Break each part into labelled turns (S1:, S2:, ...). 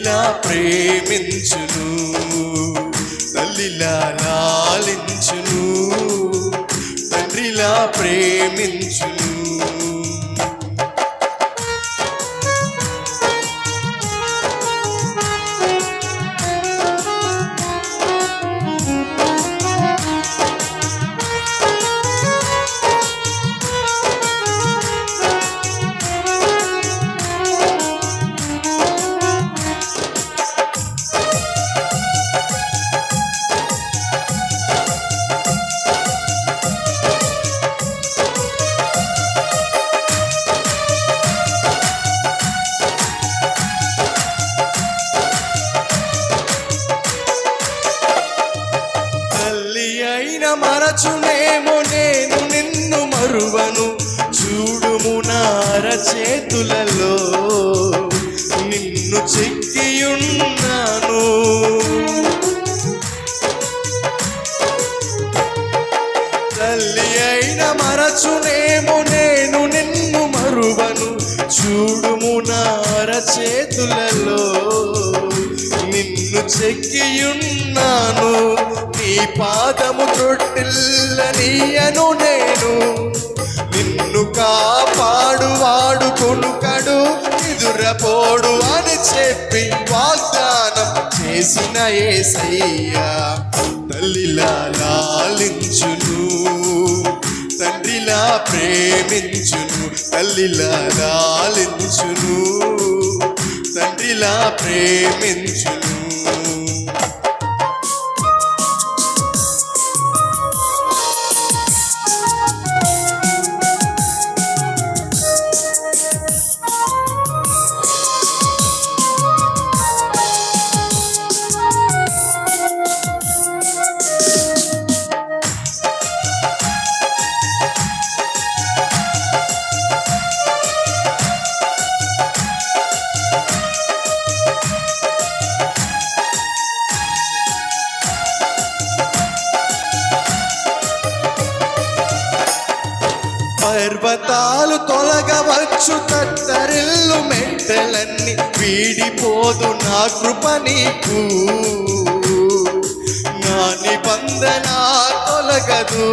S1: తండ్రిలా ప్రేమించును తల్లిలా లాలించును తండ్రిలా ప్రేమించును. మరచునేమో నేను నిన్ను మరువను. చూడుము నార చేతులలో. నిన్ను చెక్కియున్నాను. తల్లి అయిన మరచునేమో నేను నిన్ను మరువను. చూడుము నార చేతులలో. నిన్ను చెక్కియున్నాను. నీ పాదము తొట్టిల్లనీయను నేను. నిన్ను కాపాడువాడు కొనుకడు ఎదురపోడు అని చెప్పి వాగ్దానం చేసిన ఏసయ్యా. తల్లిలా లాలించును తండ్రిలా ప్రేమించును తల్లిలా లాలించును తండ్రిలా ప్రేమించును. పర్వతాలు తొలగవచ్చు తత్తరిల్లు మెంటలన్నీ వీడిపోదు నా కృప నీకు. నా నిబంధన తొలగదు.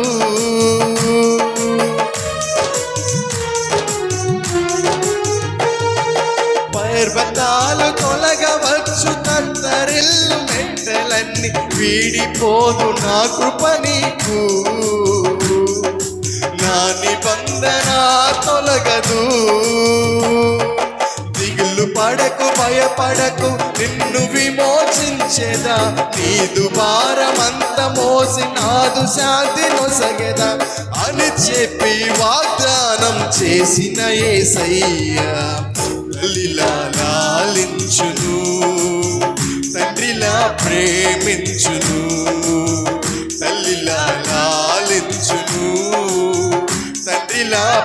S1: పర్వతాలు తొలగవచ్చు తత్తరిల్లు మెంటలన్నీ వీడిపోదు నా కృప నీకు. నా నిబంధన తొలగదు. దిగులు పడకు భయపడకు నిన్ను విమోచించేదా? నీదు భారమంత మోసి నాదు శాంతి నొసగదా అని చెప్పి వాగ్దానం చేసిన ఏసయ్యా తల్లిలా లాలించును తండ్రిలా ప్రేమించును.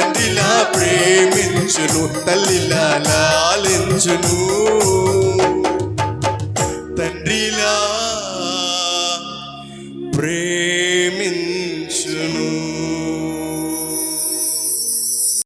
S1: తండ్రిలా ప్రేమించును తల్లిలా లాలించును